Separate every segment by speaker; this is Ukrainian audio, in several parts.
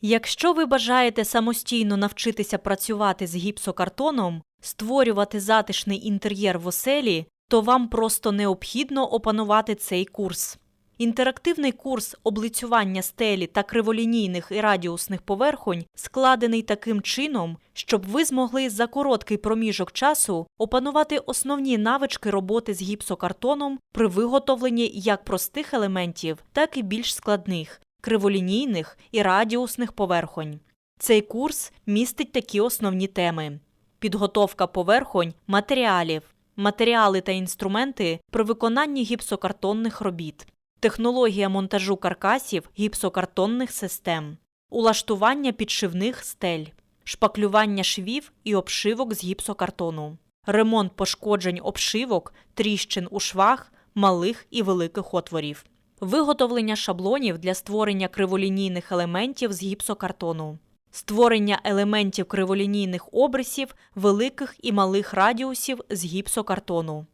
Speaker 1: Якщо ви бажаєте самостійно навчитися працювати з гіпсокартоном, створювати затишний інтер'єр в оселі, то вам просто необхідно опанувати цей курс. Інтерактивний курс облицювання стелі та криволінійних і радіусних поверхонь складений таким чином, щоб ви змогли за короткий проміжок часу опанувати основні навички роботи з гіпсокартоном при виготовленні як простих елементів, так і більш складних криволінійних і радіусних поверхонь. Цей курс містить такі основні теми: підготовка поверхонь матеріалів, матеріали та інструменти при виконанні гіпсокартонних робіт, технологія монтажу каркасів гіпсокартонних систем, улаштування підшивних стель, шпаклювання швів і обшивок з гіпсокартону, ремонт пошкоджень обшивок, тріщин у швах, малих і великих отворів, виготовлення шаблонів для створення криволінійних елементів з гіпсокартону, створення елементів криволінійних обрисів великих і малих радіусів з гіпсокартону.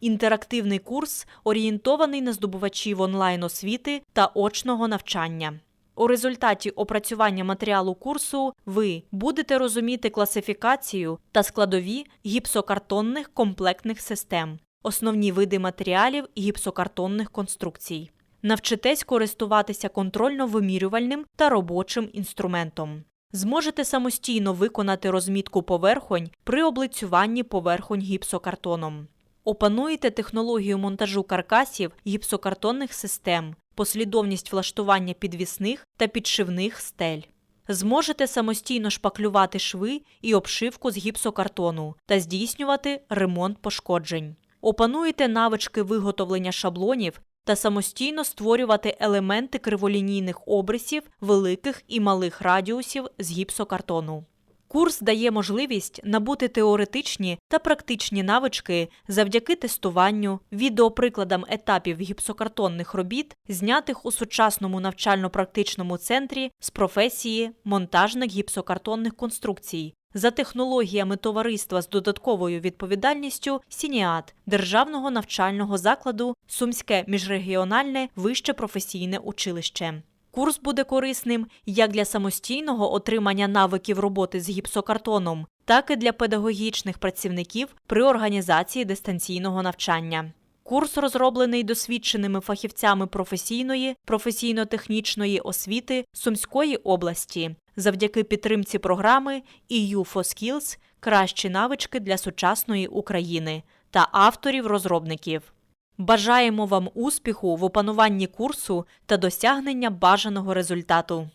Speaker 1: Інтерактивний курс орієнтований на здобувачів онлайн освіти та очного навчання. У результаті опрацювання матеріалу курсу ви будете розуміти класифікацію та складові гіпсокартонних комплектних систем, основні види матеріалів гіпсокартонних конструкцій. Навчитесь користуватися контрольно-вимірювальним та робочим інструментом. Зможете самостійно виконати розмітку поверхонь при облицюванні поверхонь гіпсокартоном. Опануєте технологію монтажу каркасів гіпсокартонних систем, послідовність влаштування підвісних та підшивних стель. Зможете самостійно шпаклювати шви і обшивку з гіпсокартону та здійснювати ремонт пошкоджень. Опануєте навички виготовлення шаблонів та самостійно створювати елементи криволінійних обрисів великих і малих радіусів з гіпсокартону. Курс дає можливість набути теоретичні та практичні навички завдяки тестуванню, відеоприкладам етапів гіпсокартонних робіт, знятих у сучасному навчально-практичному центрі з професії монтажник гіпсокартонних конструкцій за технологіями товариства з додатковою відповідальністю Сініат Державного навчального закладу Сумське міжрегіональне вище професійне училище. Курс буде корисним як для самостійного отримання навиків роботи з гіпсокартоном, так і для педагогічних працівників при організації дистанційного навчання. Курс розроблений досвідченими фахівцями професійної, професійно-технічної освіти Сумської області завдяки підтримці програми EU for Skills Кращі навички для сучасної України та авторів-розробників. Бажаємо вам успіху в опануванні курсу та досягнення бажаного результату.